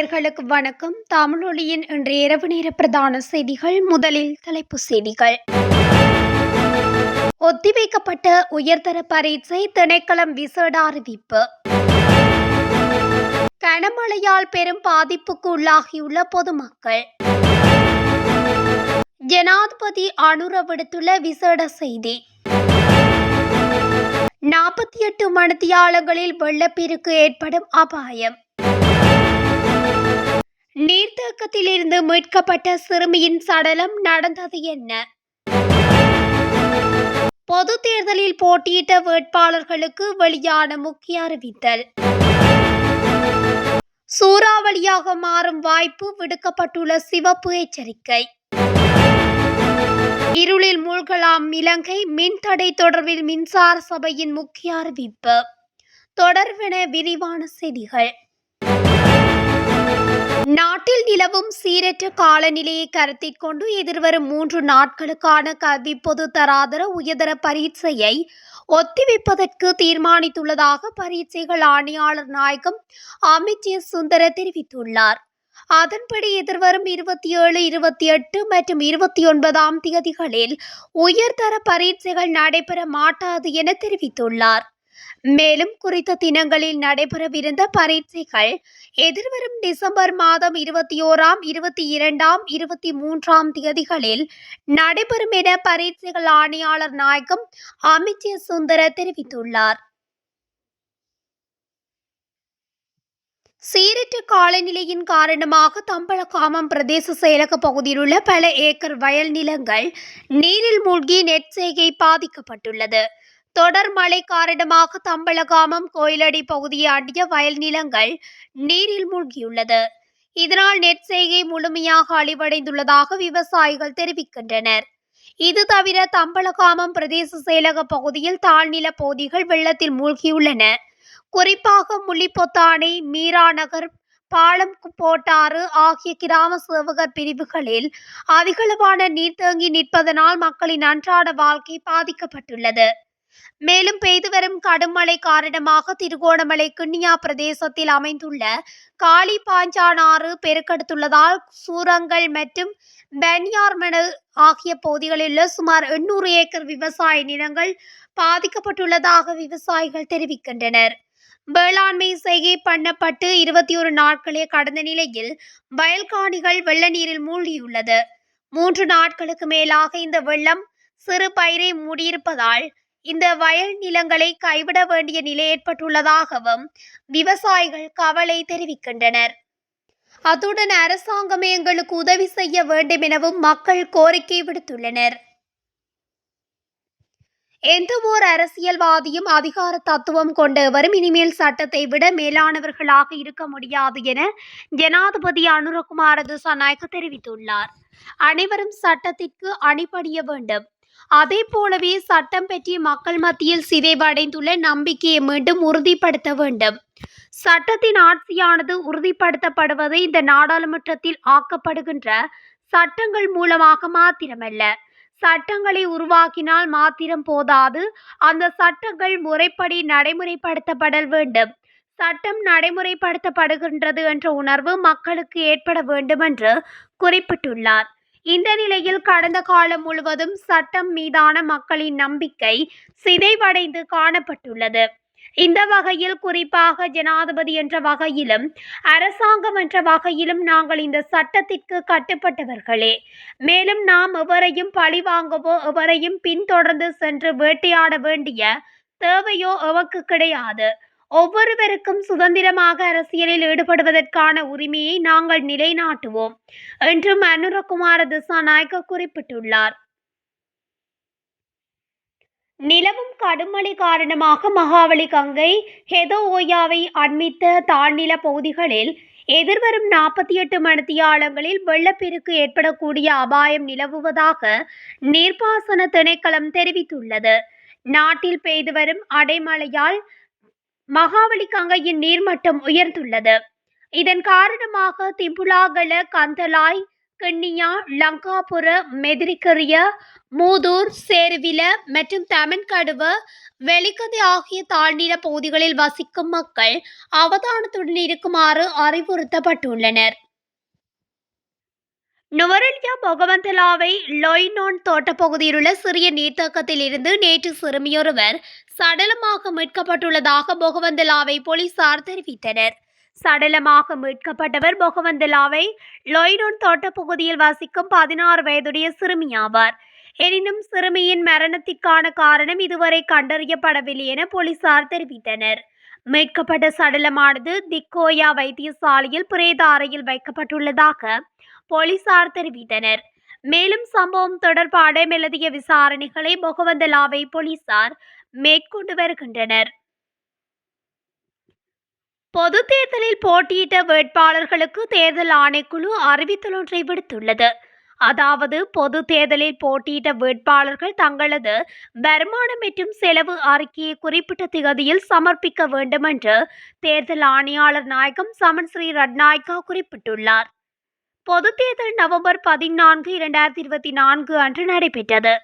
நேயர்களுக்கு வணக்கம். தமிழொலியின் இன்றைய இரவு நேர பிரதான செய்திகள் முதலில் தலைப்பு செய்திகள். ஒத்திவைக்கப்பட்ட உயர்தர பரீட்சை திணைக்களம் விசேட அறிவிப்பு. கனமழையால் பெரும் பாதிப்புக்கு உள்ளாகியுள்ள பொதுமக்கள். ஜனாதிபதி அனுர விடுத்துள்ள விசேட செய்தி. நாற்பத்தி எட்டு மணித்தியாலங்களில் வெள்ளப்பெருக்கு ஏற்படும் அபாயம். நீர்த்தாக்கத்திலிருந்து மீட்கப்பட்ட சிறுமியின் சடலம் நடந்தது என்ன? பொது தேர்தலில் போட்டியிட்ட வேட்பாளர்களுக்கு வெளியான முக்கிய அறிவித்தல். சூறாவளியாக மாறும் வாய்ப்பு விடுக்கப்பட்டுள்ள சிவப்பு எச்சரிக்கை. இருளில் மூழ்கலாம் இலங்கை மின்தடை தொடர்பில் மின்சார சபையின் முக்கிய அறிவிப்பு. தொடர்பென விரிவான செய்திகள். நிலவும் சீரற்ற காலநிலையை கருத்தில் கொண்டு எதிர்வரும் மூன்று நாட்களுக்கான கல்வி பொது தராதர உயர்தர பரீட்சையை ஒத்திவைப்பதற்கு தீர்மானித்துள்ளதாக பரீட்சைகள் ஆணையாளர் நாயகம் அமித் ஜே சுந்தர தெரிவித்துள்ளார். அதன்படி எதிர்வரும் இருபத்தி ஏழு இருபத்தி எட்டு மற்றும் இருபத்தி ஒன்பதாம் தேதிகளில் உயர்தர பரீட்சைகள் நடைபெற மாட்டாது என தெரிவித்துள்ளார். மேலும் குறித்த தினங்களில் நடைபெறவிருந்த பரீட்சைகள் எதிர்வரும் டிசம்பர் மாதம் இருபத்தி ஓராம் இருபத்தி இரண்டாம் இருபத்தி மூன்றாம் தேதிகளில் நடைபெறும் என பரீட்சைகள் ஆணையாளர் நாயகம் அமித் சுந்தர தெரிவித்துள்ளார். சீரற்ற காலநிலையின் காரணமாக தம்பலகாமம் பிரதேச செயலக பகுதியில் உள்ள பல ஏக்கர் வயல் நிலங்கள் நீரில் மூழ்கி நெற்செய்கை பாதிக்கப்பட்டுள்ளது. தொடர் மழை காரணமாக தம்பலகாமம் கோயிலடி பகுதியை அண்டிய வயல் நிலங்கள் நீரில் மூழ்கியுள்ளது. இதனால் நெற்செய்கை முழுமையாக அழிவடைந்துள்ளதாக விவசாயிகள் தெரிவிக்கின்றனர். இது தவிர தம்பலகாமம் பிரதேச செயலக பகுதியில் தாழ்நில பகுதிகள் வெள்ளத்தில் மூழ்கியுள்ளன. குறிப்பாக முள்ளிப்பொத்தானை மீரா நகர் பாலம் போட்டாறு ஆகிய கிராம சேவகர் பிரிவுகளில் அதிகளவான நீர் தேங்கி நிற்பதனால் மக்களின் அன்றாட வாழ்க்கை பாதிக்கப்பட்டுள்ளது. மேலும் பெய்து வரும் கடும் மழை காரணமாக திருகோணமலை கிண்ணியா பிரதேசத்தில் அமைந்துள்ள காளி பாஞ்சானாறு பெருக்கெடுத்துள்ளதால் சூரங்கள் மற்றும் பென்யார்மனு ஆகிய பகுதிகளில் உள்ள சுமார் எண்ணூறு ஏக்கர் விவசாய நிலங்கள் பாதிக்கப்பட்டுள்ளதாக விவசாயிகள் தெரிவிக்கின்றனர். வேளாண்மை செய்கை பண்ணப்பட்டு இருபத்தி ஒரு நாட்களே கடந்த நிலையில் வயல்காணிகள் வெள்ள நீரில் மூழ்கியுள்ளது. மூன்று நாட்களுக்கு மேலாக இந்த வெள்ளம் சிறு பயிரை மூடியிருப்பதால் இந்த வயல் நிலங்களை கைவிட வேண்டிய நிலை ஏற்பட்டுள்ளதாகவும் விவசாயிகள் கவலை தெரிவிக்கின்றனர். அத்துடன் அரசாங்கமே எங்களுக்கு உதவி செய்ய வேண்டும் எனவும் மக்கள் கோரிக்கை விடுத்துள்ளனர். எந்த ஓர் அரசியல்வாதியும் அதிகார தத்துவம் கொண்டவரும் இனிமேல் சட்டத்தை விட மேலானவர்களாக இருக்க முடியாது என ஜனாதிபதி அனுரகுமார திசாநாயக்க தெரிவித்துள்ளார். அனைவரும் சட்டத்திற்கு அணிபடிய வேண்டும். அதே போலவே சட்டம் பற்றி மக்கள் மத்தியில் சிதைவடைந்துள்ள நம்பிக்கையை மீண்டும் உறுதிப்படுத்த வேண்டும். சட்டத்தின் ஆட்சியானது உறுதிப்படுத்தப்படுவது இந்த நாடாளுமன்றத்தில் ஆக்கப்படுகின்ற சட்டங்கள் மூலமாக மாத்திரமல்ல. சட்டங்களை உருவாக்கினால் மாத்திரம் போதாது. அந்த சட்டங்கள் முறைப்படி நடைமுறைப்படுத்தப்படல் வேண்டும். சட்டம் நடைமுறைப்படுத்தப்படுகின்றது என்ற உணர்வு மக்களுக்கு ஏற்பட வேண்டும் என்று குறிப்பிட்டுள்ளார். இந்த நிலையில் கடந்த காலம் முழுவதும் சட்டம் மீதான மக்களின் நம்பிக்கை சிதைவடைந்து காணப்பட்டுள்ளது. இந்த வகையில் குறிப்பாக ஜனாதிபதி என்ற வகையிலும் அரசாங்கம் என்ற வகையிலும் நாங்கள் இந்த சட்டத்திற்கு கட்டுப்பட்டவர்களே. மேலும் நாம் எவரையும் பழிவாங்கவோ எவரையும் பின்தொடர்ந்து சென்று வேட்டையாட வேண்டிய தேவையோ அவக்கு கிடையாது. ஒவ்வொருவருக்கும் சுதந்திரமாக அரசியலில் ஈடுபடுவதற்கான உரிமையை நாங்கள் நிலைநாட்டுவோம் என்றும் அனுரகுமார திசாநாயக்க குறிப்பிட்டுள்ளார். நிலவும் கடுமழை காரணமாக மகாவலி கங்கை ஹெதோ ஓயாவை அண்மித்த தாழ்நில பகுதிகளில் எதிர்வரும் நாற்பத்தி எட்டு மணித்தியாலங்களில் வெள்ளப்பெருக்கு ஏற்படக்கூடிய அபாயம் நிலவுவதாக நீர்ப்பாசன திணைக்களம் தெரிவித்துள்ளது. நாட்டில் பெய்து வரும் அடைமழையால் மகாவலி கங்கையின் நீர்மட்டம் உயர்ந்துள்ளது. இதன் காரணமாக திம்புலாகல கந்தலாய் கிண்ணியா லங்காபுர மெதிரிக்கரிய மூதூர் சேருவில மற்றும் தமின்கடுவ வெளிக்கதை ஆகிய தாழ்நில பகுதிகளில் வசிக்கும் மக்கள் அவதானத்துடன் இருக்குமாறு அறிவுறுத்தப்பட்டுள்ளனர். நுவரெலியா பொகவந்தலாவை லொய்னோன் தோட்டப்பகுதியில் உள்ள சிறிய நீர்த்தக்கத்தில் இருந்து நேற்று சிறுமியொருவர் சடலமாக மீட்கப்பட்டுள்ளதாக பொகவந்தலாவை போலீசார் தெரிவித்தனர். சடலமாக மீட்கப்பட்டவர் பொகவந்தலாவை லொய்னோன் தோட்டப்பகுதியில் வசிக்கும் பதினாறு வயதுடைய சிறுமியாவார் எனினும் சிறுமியின் மரணத்திற்கான காரணம் இதுவரை கண்டறியப்படவில்லை என போலீசார் தெரிவித்தனர். மீட்கப்பட்ட சடலமானது திக்கோயா வைத்தியசாலையில் பிரேத அறையில் வைக்கப்பட்டுள்ளதாக போலீசார் தெரிவித்தனர். மேலும் சம்பவம் தொடர்பான மேலதிக விசாரணைகளை முகவந்தலாவை போலீசார் மேற்கொண்டு வருகின்றனர். பொது தேர்தலில் போட்டியிட்ட வேட்பாளர்களுக்கு தேர்தல் ஆணைக்குழு அறிவித்தல் ஒன்றை விடுத்துள்ளது. அதாவது பொது தேர்தலில் போட்டியிட்ட வேட்பாளர்கள் தங்களது வருமானம் மற்றும் செலவு அறிக்கையை குறிப்பிட்ட திகதியில் சமர்ப்பிக்க வேண்டும் என்று தேர்தல் ஆணையாளர் நாயகம் சமன் ஸ்ரீ ரட்நாயக்கா குறிப்பிட்டுள்ளார். பொது தேர்தல் நவம்பர் பதினான்கு இரண்டாயிரத்தி இருபத்தி நான்கு அன்று நடைபெற்றது.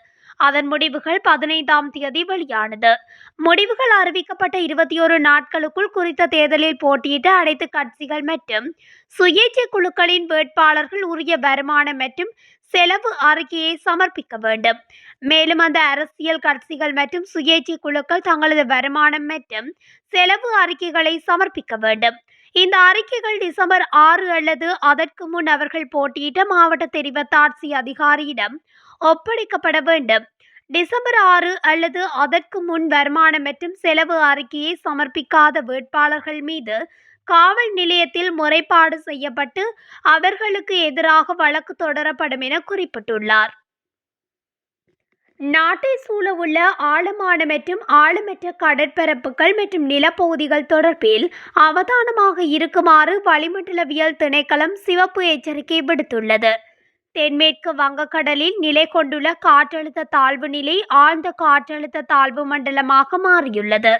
அதன் முடிவுகள் பதினைந்தாம் தேதி வெளியானது. முடிவுகள் அறிவிக்கப்பட்ட இருபத்தி ஒரு நாட்களுக்குள் குறித்த தேர்தலில் போட்டியிட்ட அனைத்து கட்சிகள் மற்றும் சுயேட்சை குழுக்களின் வேட்பாளர்கள் உரிய வருமானம் மற்றும் செலவு அறிக்கையை சமர்ப்பிக்க வேண்டும். மேலும் அந்த அரசியல் கட்சிகள் மற்றும் சுயேட்சை குழுக்கள் தங்களது வருமானம் மற்றும் செலவு அறிக்கைகளை சமர்ப்பிக்க வேண்டும். இந்த அறிக்கைகள் டிசம்பர் ஆறு அல்லது அதற்கு முன் அவர்கள் போட்டியிட்ட மாவட்ட தெரிவத்தாட்சி அதிகாரியிடம் ஒப்படைக்கப்பட வேண்டும். டிசம்பர் ஆறு அல்லது அதற்கு முன் வருமானம் மற்றும் செலவு அறிக்கையை சமர்ப்பிக்காத வேட்பாளர்கள் மீது காவல் நிலையத்தில் முறைப்பாடு செய்யப்பட்டு அவர்களுக்கு எதிராக வழக்கு தொடரப்படும் என குறிப்பிட்டுள்ளார். நாட்டை சூழவுள்ள ஆழமான மற்றும் ஆழமற்ற கடற்பரப்புகள் மற்றும் நிலப்பகுதிகள் தொடர்பில் அவதானமாக இருக்குமாறு வளிமண்டலவியல் திணைக்களம் சிவப்பு எச்சரிக்கை விடுத்துள்ளது. தென்மேற்கு வங்கக்கடலில் நிலை கொண்டுள்ள காற்றழுத்த தாழ்வு நிலை ஆழ்ந்த காற்றழுத்த தாழ்வு மண்டலமாக மாறியுள்ளது.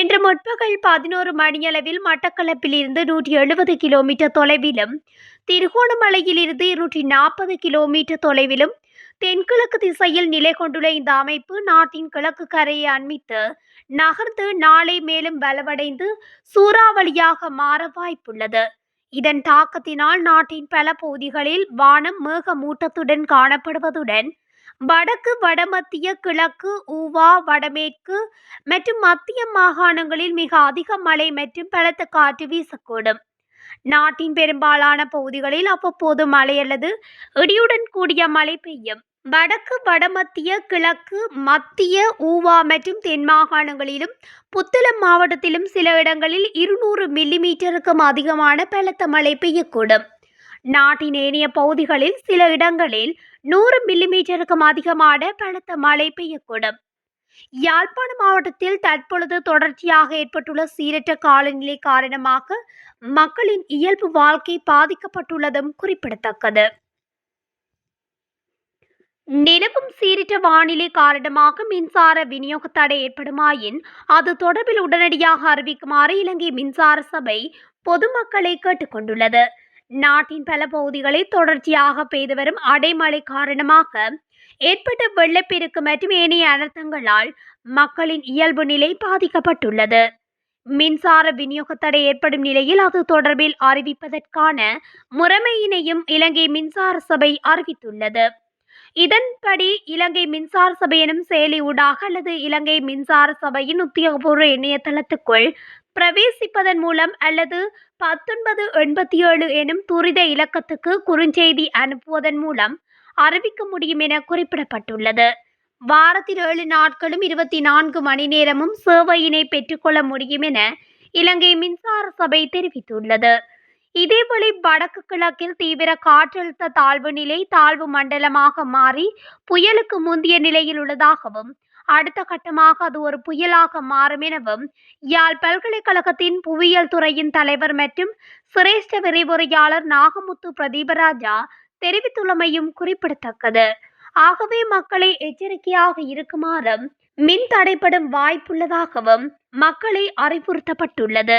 இன்று முற்பகல் பதினோரு மணியளவில் மட்டக்களப்பிலிருந்து நூற்றி எழுபது கிலோமீட்டர் தொலைவிலும் திருகோணமலையிலிருந்து இருநூற்றி நாற்பது கிலோமீட்டர் தொலைவிலும் தென்கிழக்கு திசையில் நிலை கொண்டுள்ள இந்த அமைப்பு நாட்டின் கிழக்கு கரையை அண்மித்து நகர்ந்து நாளை மேலும் பலவடைந்து சூறாவளியாக மாற வாய்ப்புள்ளது. இதன் தாக்கத்தினால் நாட்டின் பல பகுதிகளில் வானம் மேகமூட்டத்துடன் காணப்படுவதுடன் வடக்கு வடமத்திய கிழக்கு ஊவா வடமேற்கு மற்றும் மத்திய மாகாணங்களில் மிக அதிக மழை மற்றும் பலத்த காற்று வீசக்கூடும். நாட்டின் பெரும்பாலான பகுதிகளில் அவ்வப்போது மழை அல்லது இடியுடன் கூடிய மழை பெய்யும். வடக்கு வடமத்திய கிழக்கு மத்திய ஊவா மற்றும் தென் மாகாணங்களிலும் புத்தளம் மாவட்டத்திலும் சில இடங்களில் இருநூறு மில்லிமீட்டருக்கும் அதிகமான பலத்த மழை பெய்யக்கூடும். நாட்டின் ஏனைய பகுதிகளில் சில இடங்களில் நூறு மில்லிமீட்டருக்கும் அதிகமான பலத்த மழை பெய்யக்கூடும். யாழ்ப்பாண மாவட்டத்தில் தற்பொழுது தொடர்ச்சியாக ஏற்பட்டுள்ள சீரற்ற காலநிலை காரணமாக மக்களின் இயல்பு வாழ்க்கை பாதிக்கப்பட்டுள்ளதும் குறிப்பிடத்தக்கது. நிலவும் சீரற்ற வானிலை காரணமாக மின்சார விநியோக தடை ஏற்படுமாயின் அது தொடர்பில் உடனடியாக அறிவிக்குமாறு இலங்கை மின்சார சபை பொதுமக்களை கேட்டுக்கொண்டுள்ளது நாட்டின் பல பகுதிகளில் தொடர்ச்சியாக பெய்து வரும் அடைமழை காரணமாக ஏற்பட்ட வெள்ளப்பெருக்கு மற்றும் ஏனைய அனர்த்தங்களால் மக்களின் இயல்பு நிலை பாதிக்கப்பட்டுள்ளது. மின்சார விநியோக தடை ஏற்படும் நிலையில் அது தொடர்பில் அறிவிப்பதற்கான முறைமையினையும் இலங்கை மின்சார சபை அறிவித்துள்ளது. இதன்படி இலங்கை மின்சார சபை எனும் செயலி ஊடாக அல்லது இலங்கை மின்சார சபையின் உத்தியோகபூர்வ இணையதளத்துக்குள் பிரவேசிப்பதன் மூலம் அல்லது பத்தொன்பது எண்பத்தி ஏழு எனும் துரித இலக்கத்துக்கு குறுஞ்செய்தி அனுப்புவதன் மூலம் அறிவிக்க முடியும் என குறிப்பிடப்பட்டுள்ளது. வாரத்தில் ஏழு நாட்களும் இருபத்தி நான்கு மணி நேரமும் சேவையினை பெற்றுக்கொள்ள முடியும் என இலங்கை மின்சார சபை தெரிவித்துள்ளது. இதேபோல வடக்கு கிழக்கில் தீவிர காற்றழுத்த தாழ்வு நிலை தாழ்வு மண்டலமாக மாறி புயலுக்கு முந்திய நிலையில் உள்ளதாகவும் அடுத்த கட்டமாக அது ஒரு புயலாக மாறும் எனவும் யாழ் பல்கலைக்கழகத்தின் புவியியல் துறையின் தலைவர் மற்றும் சிரேஷ்ட விரிவுரையாளர் நாகமுத்து பிரதீபராஜா தெரிவித்துள்ளமையும் குறிப்பிடத்தக்கது. ஆகவே மக்களை எச்சரிக்கையாக இருக்குமாறும் மின் தடைப்படும் வாய்ப்புள்ளதாகவும் மக்களை அறிவுறுத்தப்பட்டுள்ளது.